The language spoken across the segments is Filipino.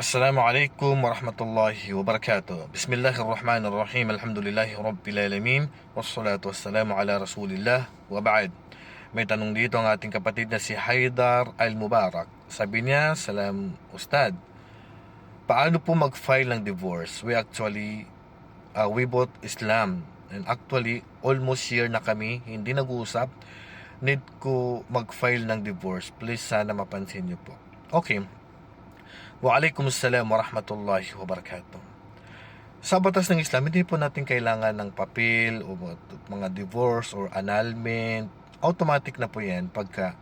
Assalamualaikum warahmatullahi wabarakatuh. Bismillahirrahmanirrahim. Alhamdulillahi rabbil alamin. Wassalatu wassalamu ala Rasulillah wa ba'd. May tanong dito ang ating kapatid na si Haidar Al-Mubarak. Sabi niya, Salam Ustad. Paano po mag-file ng divorce? We actually, uh, we both Islam. And actually, almost year na kami, hindi nag-uusap. Need ko mag-file ng divorce. Please sana mapansin niyo po. Okay. Waalaikumsalam warahmatullahi wabarakatuh. Sa batas ng Islam, hindi po natin kailangan ng papel o mga divorce or annulment. Automatic na po yan pagka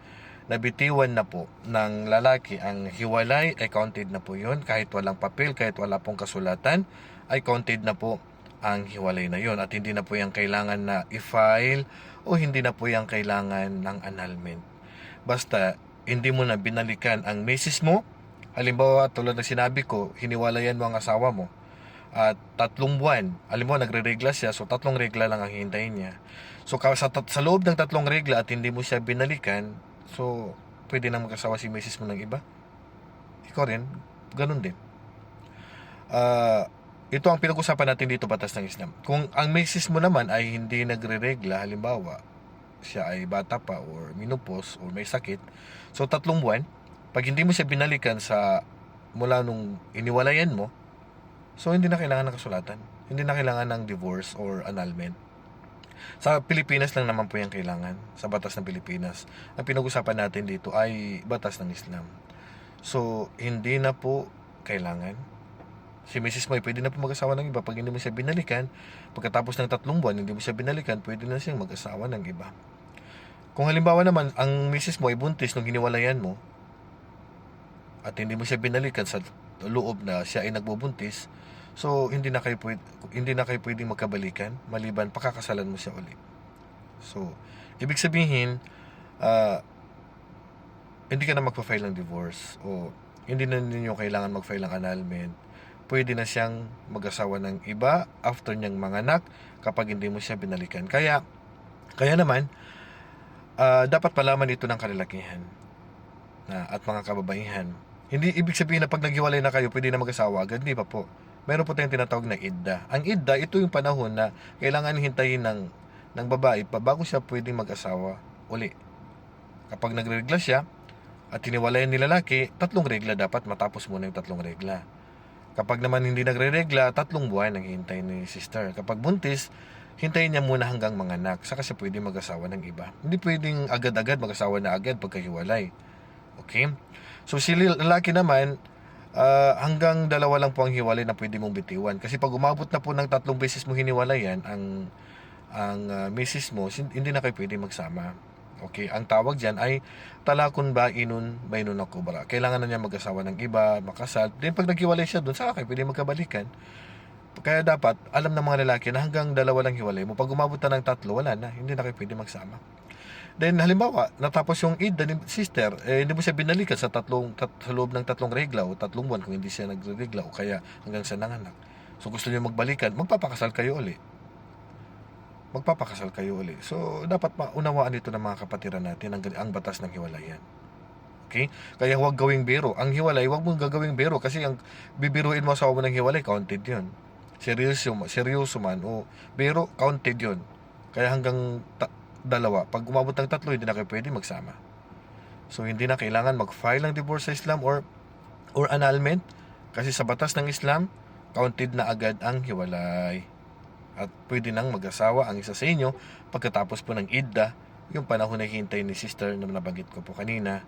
nabitiwan na po ng lalaki ang hiwalay ay counted na po yun. Kahit walang papel, kahit wala pong kasulatan, ay counted na po ang hiwalay na yun. At hindi na po yan kailangan na i-file o hindi na po yan kailangan ng annulment. Basta, hindi mo na binalikan ang misis mo, Halimbawa, tulad ng sinabi ko, hiniwalayan mo ang asawa mo. At tatlong buwan, alam mo, nagre-regla siya, so tatlong regla lang ang hintayin niya. So sa, sa loob ng tatlong regla at hindi mo siya binalikan, so pwede na mag-asawa si misis mo ng iba. Ikaw rin, ganun din. Uh, ito ang pinag-usapan natin dito batas ng Islam. Kung ang misis mo naman ay hindi nagre-regla, halimbawa, siya ay bata pa or minupos or may sakit, so tatlong buwan, pag hindi mo siya binalikan sa mula nung iniwalayan mo, so hindi na kailangan ng kasulatan. Hindi na kailangan ng divorce or annulment. Sa Pilipinas lang naman po yung kailangan, sa batas ng Pilipinas. Ang pinag-usapan natin dito ay batas ng Islam. So, hindi na po kailangan. Si Mrs. Moy, pwede na po mag-asawa ng iba. Pag hindi mo siya binalikan, pagkatapos ng tatlong buwan, hindi mo siya binalikan, pwede na siyang mag-asawa ng iba. Kung halimbawa naman, ang Mrs. mo ay buntis nung hiniwalayan mo, at hindi mo siya binalikan sa loob na siya ay nagbubuntis, so hindi na kayo pwede, hindi na kayo pwedeng magkabalikan maliban pakakasalan mo siya ulit. So, ibig sabihin, uh, hindi ka na magpa-file ng divorce o hindi na ninyo kailangan mag-file ng annulment. Pwede na siyang mag-asawa ng iba after niyang manganak kapag hindi mo siya binalikan. Kaya, kaya naman, uh, dapat palaman ito ng kalalakihan na, at mga kababaihan hindi ibig sabihin na pag naghiwalay na kayo, pwede na mag-asawa agad. Hindi pa po. Meron po tayong tinatawag na idda. Ang idda, ito yung panahon na kailangan hintayin ng, ng babae pa bago siya pwedeng mag-asawa uli. Kapag nagregla siya at tiniwalayan ni lalaki, tatlong regla dapat matapos muna yung tatlong regla. Kapag naman hindi nagre-regla, tatlong buwan ang hintay ni sister. Kapag buntis, hintayin niya muna hanggang mga anak. Saka siya pwede mag-asawa ng iba. Hindi pwedeng agad-agad mag-asawa na agad pagkahiwalay. Okay? So si lalaki naman, uh, hanggang dalawa lang po ang hiwalay na pwede mong bitiwan. Kasi pag umabot na po ng tatlong beses mo hiniwalayan ang ang uh, misis mo, hindi na kayo pwede magsama. Okay, ang tawag diyan ay talakon ba inun bainun kubra. Kailangan na niya mag-asawa ng iba, makasal. Then pag naghiwalay siya doon, saka kayo pwede magkabalikan. Kaya dapat, alam ng mga lalaki na hanggang dalawa lang hiwalay mo. Pag umabot na ng tatlo, wala na. Hindi na kayo pwede magsama. Then halimbawa, natapos yung id ni sister, eh, hindi mo siya binalikan sa tatlong tat, sa loob ng tatlong regla o tatlong buwan kung hindi siya nagregla o kaya hanggang sa nanganak. So gusto niyo magbalikan, magpapakasal kayo uli. Magpapakasal kayo uli. So dapat maunawaan ito ng mga kapatiran natin ang, ang batas ng hiwalayan. Okay? Kaya huwag gawing biro. Ang hiwalay, huwag mong gagawing biro kasi ang bibiruin mo sa mo ng hiwalay, counted yun. Seryoso, seryoso man o biro, counted yun. Kaya hanggang ta- dalawa. Pag umabot ng tatlo, hindi na kayo pwede magsama. So, hindi na kailangan mag-file ng divorce sa Islam or, or annulment kasi sa batas ng Islam, counted na agad ang hiwalay. At pwede nang mag-asawa ang isa sa inyo pagkatapos po ng idda, yung panahon na hintay ni sister na nabanggit ko po kanina.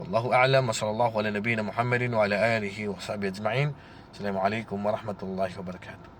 Wallahu a'lam wa sallallahu ala nabiyina Muhammadin wa ala alihi wa sahbihi ajma'in. Assalamualaikum warahmatullahi wabarakatuh.